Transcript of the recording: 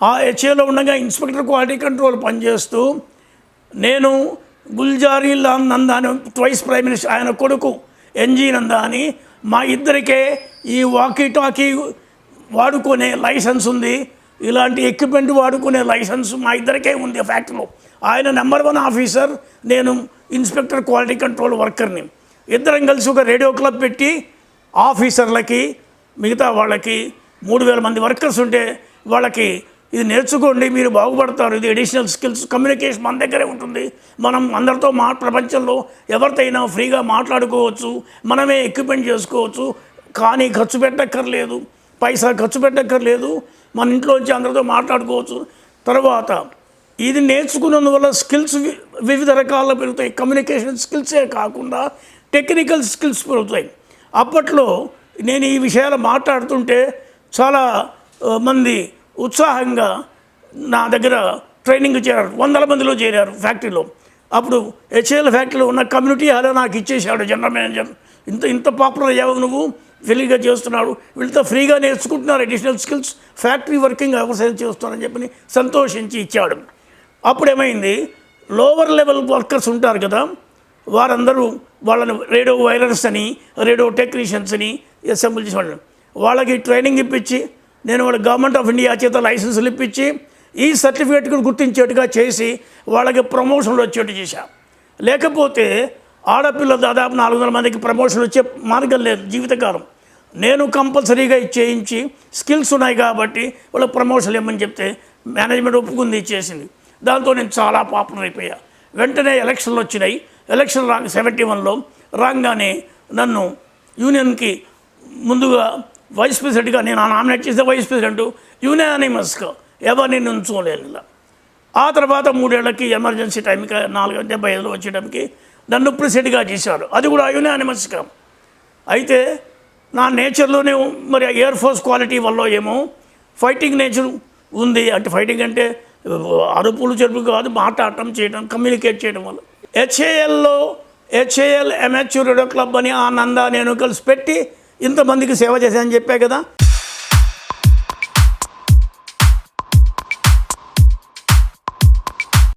ఆ హెచ్ఏలో ఉండగా inspector quality control పనిచేస్తూ నేను గుల్జారీ లాల్ నందాని ట్వైస్ ప్రైమ్ మినిస్టర్ ఆయన కొడుకు ఎన్జీ నందాని మా ఇద్దరికే ఈ వాకీ టాకీ వాడుకునే లైసెన్స్ ఉంది. ఇలాంటి ఎక్విప్మెంట్ వాడుకునే లైసెన్స్ మా ఇద్దరికే ఉంది ఫ్యాక్టరీలో. ఆయన నెంబర్ వన్ ఆఫీసర్ నేను ఇన్స్పెక్టర్ క్వాలిటీ కంట్రోల్ వర్కర్ని. ఇద్దరం కలిసి ఒక రేడియో క్లబ్ పెట్టి ఆఫీసర్లకి మిగతా వాళ్ళకి మూడు వేల మంది వర్కర్స్ ఉంటే వాళ్ళకి ఇది నేర్చుకోండి మీరు బాగుపడతారు. ఇది అడిషనల్ స్కిల్స్ కమ్యూనికేషన్ మన దగ్గరే ఉంటుంది. మనం అందరితో మా ప్రపంచంలో ఎవరితో ఫ్రీగా మాట్లాడుకోవచ్చు మనమే ఎక్విప్మెంట్ చేసుకోవచ్చు. కానీ ఖర్చు పెట్టక్కర్లేదు పైసా ఖర్చు పెట్టక్కర్లేదు. మన ఇంట్లోంచి అందరితో మాట్లాడుకోవచ్చు. తర్వాత ఇది నేర్చుకున్నందువల్ల స్కిల్స్ వి- వివిధ రకాల పెరుగుతాయి. కమ్యూనికేషన్ స్కిల్సే కాకుండా టెక్నికల్ స్కిల్స్ పెరుగుతాయి. అప్పట్లో నేను ఈ విషయాలు మాట్లాడుతుంటే చాలా మంది ఉత్సాహంగా నా దగ్గర ట్రైనింగ్ చేరారు. వందల మందిలో చేరారు ఫ్యాక్టరీలో. అప్పుడు హెచ్ఏఎల్ ఫ్యాక్టరీలో ఉన్న కమ్యూనిటీ హాలో నాకు ఇచ్చేసాడు జనరల్ మేనేజర్. ఇంత ఇంత పాపులర్ అయ్యావు నువ్వు ఫ్రీగా చేస్తున్నాడు. వీళ్ళతో ఫ్రీగా నేర్చుకుంటున్నారు additional skills factory working exercise చేస్తున్నారని చెప్పి సంతోషించి ఇచ్చాడు. అప్పుడు ఏమైంది లోవర్ లెవెల్ వర్కర్స్ ఉంటారు కదా వారందరూ వాళ్ళని రేడియో వైరర్స్ అని రేడియో టెక్నీషియన్స్ అని అసెంబ్లీ చేసేవాళ్ళు. వాళ్ళకి ట్రైనింగ్ ఇప్పించి నేను వాళ్ళ గవర్నమెంట్ ఆఫ్ ఇండియా చేత లైసెన్సులు ఇప్పించి ఈ సర్టిఫికేట్ గుర్తించేట్టుగా చేసి వాళ్ళకి ప్రమోషన్లు వచ్చేట్టు చేశా. లేకపోతే ఆడపిల్ల దాదాపు నాలుగు వందల మందికి ప్రమోషన్ వచ్చే మార్గం లేదు జీవితకాలం. నేను కంపల్సరీగా చేయించి స్కిల్స్ ఉన్నాయి కాబట్టి వాళ్ళకి ప్రమోషన్ ఇవ్వమని చెప్తే మేనేజ్మెంట్ ఒప్పుకుంది ఇచ్చేసింది దాంతో నేను చాలా పాపులర్ అయిపోయా. వెంటనే ఎలక్షన్లు వచ్చినాయి. ఎలక్షన్ రాంగ్ సెవెంటీ వన్లో రాగానే నన్ను యూనియన్కి ముందుగా వైస్ ప్రెసిడెంట్గా నేను నామినేట్ చేసే వైస్ ప్రెసిడెంట్ యునానిమస్గా ఎవరిని నుంచోలేదు ఇలా ఆ తర్వాత మూడేళ్ళకి ఎమర్జెన్సీ టైంకి నాలుగు డెబ్బై ఐదులో వచ్చేటప్పటికి నన్ను ప్రెసిడెంట్గా చేశారు. అది కూడా యునానిమస్గా అయితే నా నేచర్లోనే మరి ఎయిర్ ఫోర్స్ క్వాలిటీ వల్ల ఏమో ఫైటింగ్ నేచర్ ఉంది. అంటే ఫైటింగ్ అంటే అరుపులు చెరుపులు కాదు మాట్లాడటం చేయడం కమ్యూనికేట్ చేయడం వల్ల. హెచ్ఏఎల్లో హెచ్ఏఎల్ ఎంహెచ్ రేడియో క్లబ్ అని ఆ నందా నేను కలిసి పెట్టి ఇంతమందికి సేవ చేశానని చెప్పా కదా.